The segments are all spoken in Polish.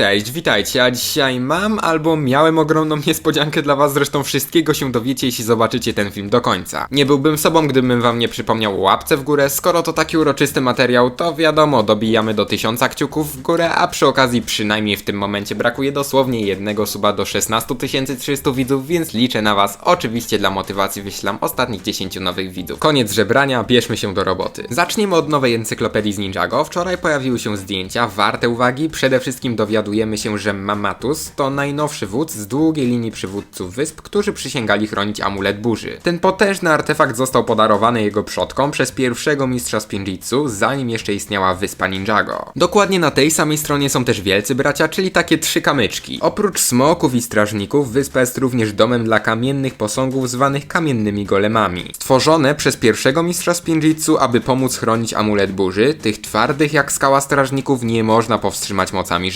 Cześć, witajcie, a dzisiaj mam albo miałem ogromną niespodziankę dla was, zresztą wszystkiego się dowiecie, jeśli zobaczycie ten film do końca. Nie byłbym sobą, gdybym wam nie przypomniał o łapce w górę, skoro to taki uroczysty materiał, to wiadomo, dobijamy do 1000 kciuków w górę, a przy okazji przynajmniej w tym momencie brakuje dosłownie jednego suba do 16 300 widzów, więc liczę na was. Oczywiście dla motywacji wyślam ostatnich 10 nowych widzów. Koniec żebrania, bierzmy się do roboty. Zaczniemy od nowej encyklopedii z Ninjago. Wczoraj pojawiły się zdjęcia, warte uwagi, przede wszystkim dowiadujemy się, że Mamatus to najnowszy wódz z długiej linii przywódców wysp, którzy przysięgali chronić amulet burzy. Ten potężny artefakt został podarowany jego przodkom przez pierwszego mistrza Spinjitzu, zanim jeszcze istniała wyspa Ninjago. Dokładnie na tej samej stronie są też wielcy bracia, czyli takie trzy kamyczki. Oprócz smoków i strażników, wyspa jest również domem dla kamiennych posągów zwanych kamiennymi golemami. Stworzone przez pierwszego mistrza Spinjitzu, aby pomóc chronić amulet burzy, tych twardych jak skała strażników nie można powstrzymać mocami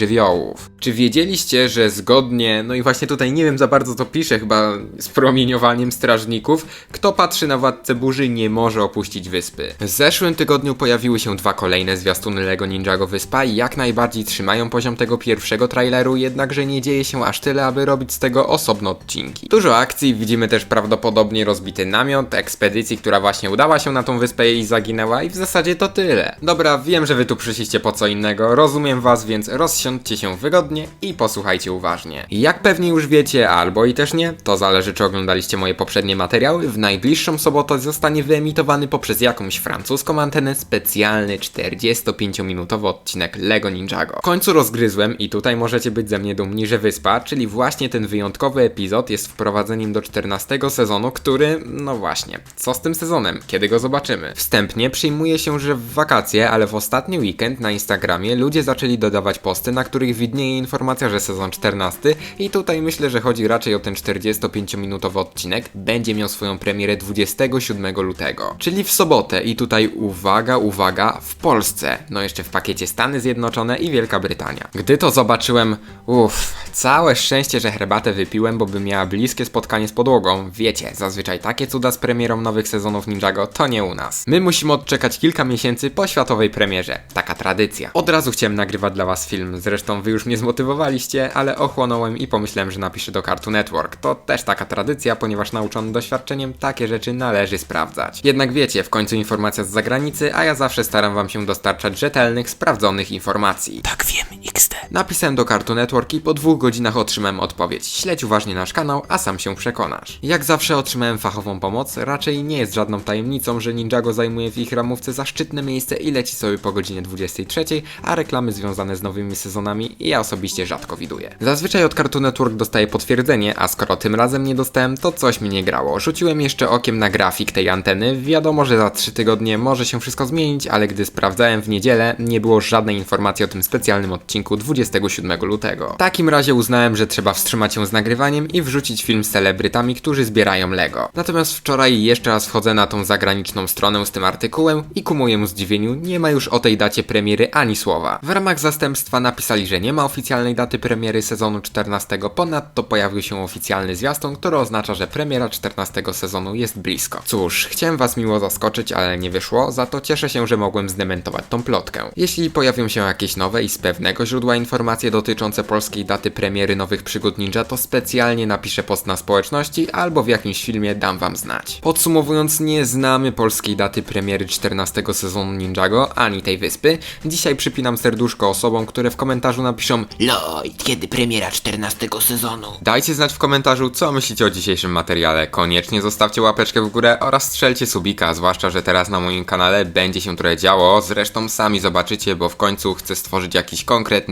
żywiołów. Czy wiedzieliście, że zgodnie, no i właśnie tutaj nie wiem za bardzo to pisze, chyba z promieniowaniem strażników, kto patrzy na władcę burzy nie może opuścić wyspy. W zeszłym tygodniu pojawiły się dwa kolejne zwiastuny Lego Ninjago Wyspa i jak najbardziej trzymają poziom tego pierwszego traileru, jednakże nie dzieje się aż tyle, aby robić z tego osobne odcinki. Dużo akcji, widzimy też prawdopodobnie rozbity namiot, ekspedycji, która właśnie udała się na tą wyspę i zaginęła i w zasadzie to tyle. Dobra, wiem, że wy tu przyszliście po co innego, rozumiem was, więc rozsiądźcie się wygodnie i posłuchajcie uważnie. Jak pewnie już wiecie, albo i też nie, to zależy czy oglądaliście moje poprzednie materiały, w najbliższą sobotę zostanie wyemitowany poprzez jakąś francuską antenę specjalny 45-minutowy odcinek Lego Ninjago. W końcu rozgryzłem i tutaj możecie być ze mnie dumni, że Wyspa, czyli właśnie ten wyjątkowy epizod jest wprowadzeniem do 14 sezonu, który, no właśnie, co z tym sezonem? Kiedy go zobaczymy? Wstępnie przyjmuje się, że w wakacje, ale w ostatni weekend na Instagramie ludzie zaczęli dodawać posty, na których widnieje informacja, że sezon 14 i tutaj myślę, że chodzi raczej o ten 45-minutowy odcinek, będzie miał swoją premierę 27 lutego, czyli w sobotę i tutaj uwaga, uwaga, w Polsce, no jeszcze w pakiecie Stany Zjednoczone i Wielka Brytania. Gdy to zobaczyłem, uff, całe szczęście, że herbatę wypiłem, bo by miała bliskie spotkanie z podłogą. Wiecie, zazwyczaj takie cuda z premierą nowych sezonów Ninjago to nie u nas. My musimy odczekać kilka miesięcy po światowej premierze. Taka tradycja. Od razu chciałem nagrywać dla was film, zresztą wy już mnie zmotywowaliście, ale ochłonąłem i pomyślałem, że napiszę do Cartoon Network. To też taka tradycja, ponieważ nauczony doświadczeniem takie rzeczy należy sprawdzać. Jednak wiecie, w końcu informacja z zagranicy, a ja zawsze staram wam się dostarczać rzetelnych, sprawdzonych informacji. Tak wiem, XD. Napisałem do Cartoon Network i po dwóch godzinach otrzymałem odpowiedź. Śledź uważnie nasz kanał, a sam się przekonasz. Jak zawsze otrzymałem fachową pomoc, raczej nie jest żadną tajemnicą, że Ninjago zajmuje w ich ramówce zaszczytne miejsce i leci sobie po godzinie 23, a reklamy związane z nowymi sezonami ja osobiście rzadko widuję. Zazwyczaj od Cartoon Network dostaję potwierdzenie, a skoro tym razem nie dostałem, to coś mi nie grało. Rzuciłem jeszcze okiem na grafik tej anteny, wiadomo, że za 3 tygodnie może się wszystko zmienić, ale gdy sprawdzałem w niedzielę, nie było żadnej informacji o tym specjalnym odcinku 27 lutego. W takim razie uznałem, że trzeba wstrzymać się z nagrywaniem i wrzucić film z celebrytami, którzy zbierają Lego. Natomiast wczoraj jeszcze raz wchodzę na tą zagraniczną stronę z tym artykułem i ku mojemu zdziwieniu nie ma już o tej dacie premiery ani słowa. W ramach zastępstwa napisali, że nie ma oficjalnej daty premiery sezonu 14, ponadto pojawił się oficjalny zwiastun, który oznacza, że premiera 14 sezonu jest blisko. Cóż, chciałem was miło zaskoczyć, ale nie wyszło, za to cieszę się, że mogłem zdementować tą plotkę. Jeśli pojawią się jakieś nowe i z pewnego źródła informacje dotyczące polskiej daty premiery nowych przygód ninja, to specjalnie napiszę post na społeczności albo w jakimś filmie dam wam znać. Podsumowując, nie znamy polskiej daty premiery 14 sezonu Ninjago, ani tej wyspy. Dzisiaj przypinam serduszko osobom, które w komentarzu napiszą Lloyd, kiedy premiera 14 sezonu? Dajcie znać w komentarzu, co myślicie o dzisiejszym materiale. Koniecznie zostawcie łapeczkę w górę oraz strzelcie subika, zwłaszcza, że teraz na moim kanale będzie się trochę działo. Zresztą sami zobaczycie, bo w końcu chcę stworzyć jakiś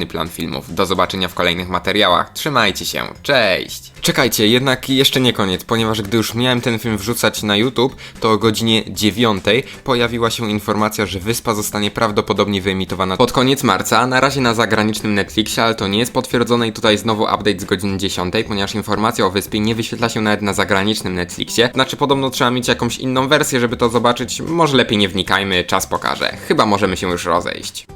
plan filmów. Do zobaczenia w kolejnych materiałach. Trzymajcie się. Cześć! Czekajcie, jednak jeszcze nie koniec, ponieważ gdy już miałem ten film wrzucać na YouTube, to o godzinie 9 pojawiła się informacja, że wyspa zostanie prawdopodobnie wyemitowana pod koniec marca, na razie na zagranicznym Netflixie, ale to nie jest potwierdzone i tutaj znowu update z godziny 10, ponieważ informacja o wyspie nie wyświetla się nawet na zagranicznym Netflixie. Znaczy podobno trzeba mieć jakąś inną wersję, żeby to zobaczyć. Może lepiej nie wnikajmy, czas pokaże. Chyba możemy się już rozejść.